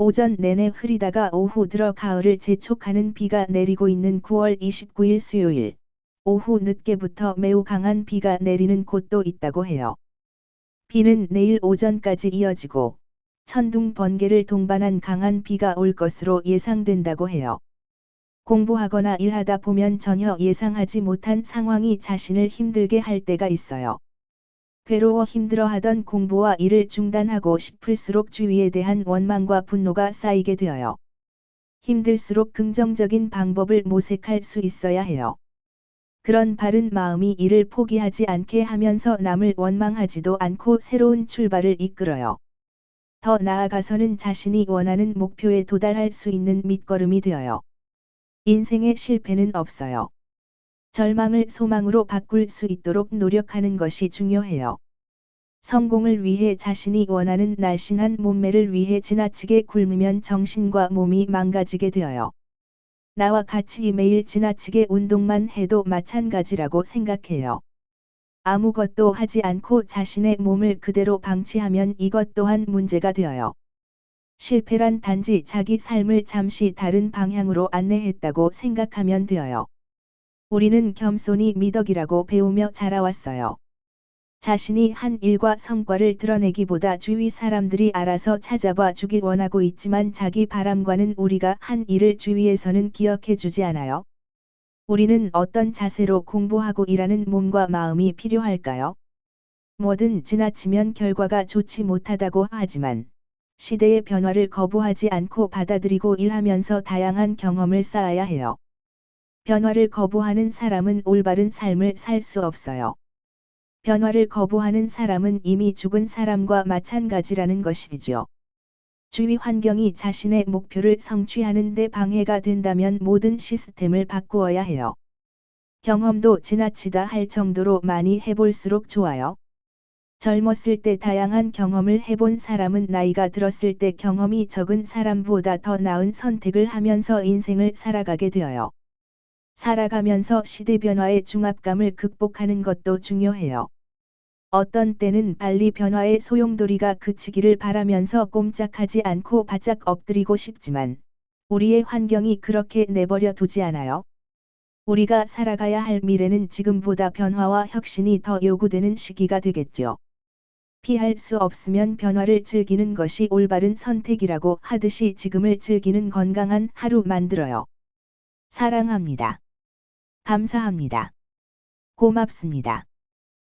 오전 내내 흐리다가 오후 들어 가을을 재촉하는 비가 내리고 있는 9월 29일 수요일. 오후 늦게부터 매우 강한 비가 내리는 곳도 있다고 해요. 비는 내일 오전까지 이어지고 천둥 번개를 동반한 강한 비가 올 것으로 예상된다고 해요. 공부하거나 일하다 보면 전혀 예상하지 못한 상황이 자신을 힘들게 할 때가 있어요. 괴로워 힘들어하던 공부와 일을 중단하고 싶을수록 주위에 대한 원망과 분노가 쌓이게 되어요. 힘들수록 긍정적인 방법을 모색할 수 있어야 해요. 그런 바른 마음이 일을 포기하지 않게 하면서 남을 원망하지도 않고 새로운 출발을 이끌어요. 더 나아가서는 자신이 원하는 목표에 도달할 수 있는 밑거름이 되어요. 인생의 실패는 없어요. 절망을 소망으로 바꿀 수 있도록 노력하는 것이 중요해요. 성공을 위해 자신이 원하는 날씬한 몸매를 위해 지나치게 굶으면 정신과 몸이 망가지게 되어요. 나와 같이 매일 지나치게 운동만 해도 마찬가지라고 생각해요. 아무것도 하지 않고 자신의 몸을 그대로 방치하면 이것 또한 문제가 되어요. 실패란 단지 자기 삶을 잠시 다른 방향으로 안내했다고 생각하면 되어요. 우리는 겸손히 미덕이라고 배우며 자라왔어요. 자신이 한 일과 성과를 드러내기보다 주위 사람들이 알아서 찾아봐 주길 원하고 있지만 자기 바람과는 우리가 한 일을 주위에서는 기억해 주지 않아요. 우리는 어떤 자세로 공부하고 일하는 몸과 마음이 필요할까요? 뭐든 지나치면 결과가 좋지 못하다고 하지만 시대의 변화를 거부하지 않고 받아들이고 일하면서 다양한 경험을 쌓아야 해요. 변화를 거부하는 사람은 올바른 삶을 살 수 없어요. 변화를 거부하는 사람은 이미 죽은 사람과 마찬가지라는 것이지요. 주위 환경이 자신의 목표를 성취하는 데 방해가 된다면 모든 시스템을 바꾸어야 해요. 경험도 지나치다 할 정도로 많이 해볼수록 좋아요. 젊었을 때 다양한 경험을 해본 사람은 나이가 들었을 때 경험이 적은 사람보다 더 나은 선택을 하면서 인생을 살아가게 되어요. 살아가면서 시대 변화의 중압감을 극복하는 것도 중요해요. 어떤 때는 빨리 변화의 소용돌이가 그치기를 바라면서 꼼짝하지 않고 바짝 엎드리고 싶지만 우리의 환경이 그렇게 내버려 두지 않아요. 우리가 살아가야 할 미래는 지금보다 변화와 혁신이 더 요구되는 시기가 되겠죠. 피할 수 없으면 변화를 즐기는 것이 올바른 선택이라고 하듯이 지금을 즐기는 건강한 하루 만들어요. 사랑합니다. 감사합니다. 고맙습니다.